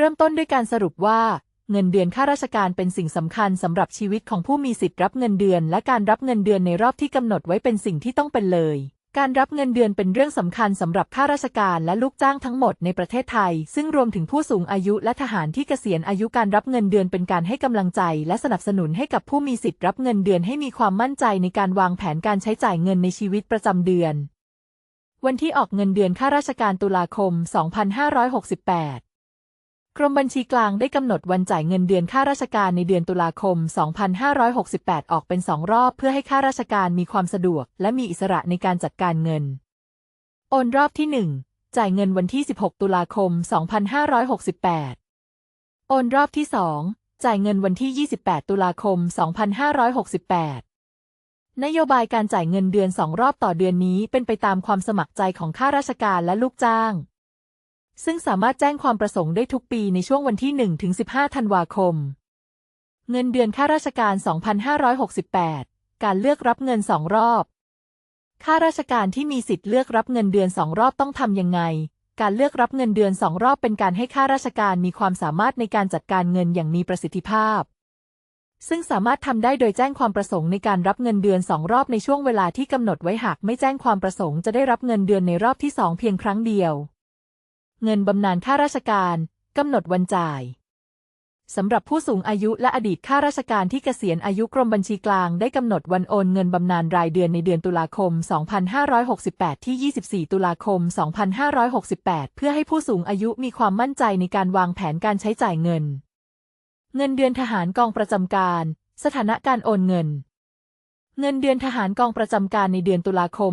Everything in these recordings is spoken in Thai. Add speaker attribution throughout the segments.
Speaker 1: เริ่มต้นด้วยการสรุปว่า เงินเดือนข้าราชการเป็นสิ่งสำคัญสำหรับชีวิตของผู้มีสิทธิ์รับเงินเดือน และการรับเงินเดือนในรอบที่กำหนดไว้เป็นสิ่งที่ต้องเป็นเลย การรับเงินเดือนเป็นเรื่องสำคัญสำหรับข้าราชการและลูกจ้างทั้งหมดในประเทศไทย ซึ่งรวมถึงผู้สูงอายุและทหารที่เกษียณอายุการรับเงินเดือนเป็นการให้กำลังใจ และสนับสนุนให้กับผู้มีสิทธิ์รับเงินเดือนให้มีความมั่นใจในการวางแผนการใช้จ่ายเงินในชีวิตประจำเดือน วันที่ออกเงินเดือนข้าราชการตุลาคม 2568 กรมบัญชีกลางได้กำหนดวันจ่ายเงินเดือนข้าราชการในเดือนตุลาคม 2568 ออกเป็นสองรอบเพื่อให้ข้าราชการมีความสะดวก และมีอิสระในการจัดการเงิน โอนรอบที่ 1 จ่ายเงินวันที่ 16 ตุลาคม 2568 โอนรอบที่ 2 จ่ายเงินวันที่ 28 ตุลาคม 2568 นโยบายการจ่ายเงินเดือนสองรอบต่อเดือนนี้เป็นไปตามความสมัครใจของข้าราชการและลูกจ้าง ซึ่งสามารถแจ้งความประสงค์ได้ทุกปีในช่วงวันที่1ถึง15 ธันวาคม เงินเดือนข้าราชการ 2568 การเลือกรับเงินสองรอบ ข้าราชการที่มีสิทธิ์เลือกรับเงินเดือนสองรอบต้องทำยังไง การเลือกรับเงินเดือนสองรอบเป็นการให้ข้าราชการมีความสามารถในการจัดการเงินอย่างมีประสิทธิภาพ ซึ่งสามารถทำได้โดยแจ้งความประสงค์ในการรับเงินเดือนสองรอบในช่วงเวลาที่กำหนดไว้หากไม่แจ้งความประสงค์จะได้รับเงินเดือนในรอบที่สองเพียงครั้งเดียว เงินบำนาญข้าราชการกำหนดวันจ่ายสำหรับผู้สูงอายุและอดีตข้าราชการที่เกษียณอายุกรมบัญชีกลางได้กำหนดวันโอนเงินบำนาญรายเดือนในเดือนตุลาคม 2568 ที่ 24 ตุลาคม 2568 เพื่อให้ผู้สูงอายุมีความมั่นใจในการวางแผนการใช้จ่ายเงิน เงินเดือนทหารกองประจำการ สถานะการโอนเงิน เงินเดือนทหารกองประจำการในเดือนตุลาคม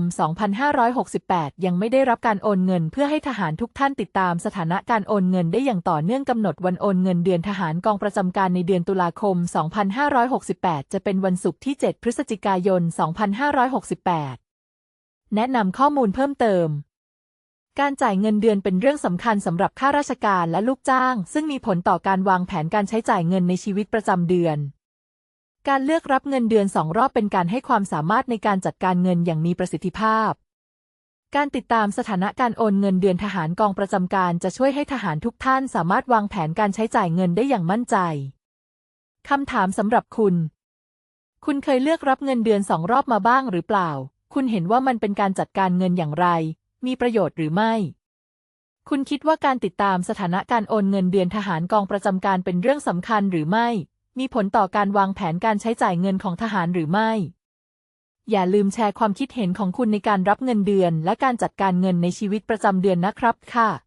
Speaker 1: 2568 ยังไม่ได้รับการโอนเงิน เพื่อให้ทหารทุกท่านติดตามสถานะการโอนเงินได้อย่างต่อเนื่องกำหนดวันโอนเงินเดือนทหารกองประจำการในเดือนตุลาคม 2568 จะเป็นวันศุกร์ที่ 7 พฤศจิกายน 2568 แนะนำข้อมูลเพิ่มเติมการจ่ายเงินเดือนเป็นเรื่องสำคัญสำหรับข้าราชการและลูกจ้าง ซึ่งมีผลต่อการวางแผนการใช้จ่ายเงินในชีวิตประจำเดือน การเลือกรับเงินเดือนสองรอบเป็นการให้ความสามารถในการจัดการเงินอย่างมีประสิทธิภาพ การติดตามสถานะการโอนเงินเดือนทหารกองประจำการจะช่วยให้ทหารทุกท่านสามารถวางแผนการใช้จ่ายเงินได้อย่างมั่นใจ คำถามสำหรับคุณ คุณเคยเลือกรับเงินเดือนสองรอบมาบ้างหรือเปล่า คุณเห็นว่ามันเป็นการจัดการเงินอย่างไร มีประโยชน์หรือไม่ คุณคิดว่าการติดตามสถานะการโอนเงินเดือนทหารกองประจำการเป็นเรื่องสำคัญหรือไม่ มีผลต่อการวางแผนการใช้จ่ายเงินของทหารหรือไม่ อย่าลืมแชร์ความคิดเห็นของคุณในการรับเงินเดือน และการจัดการเงินในชีวิตประจำเดือนนะครับค่ะ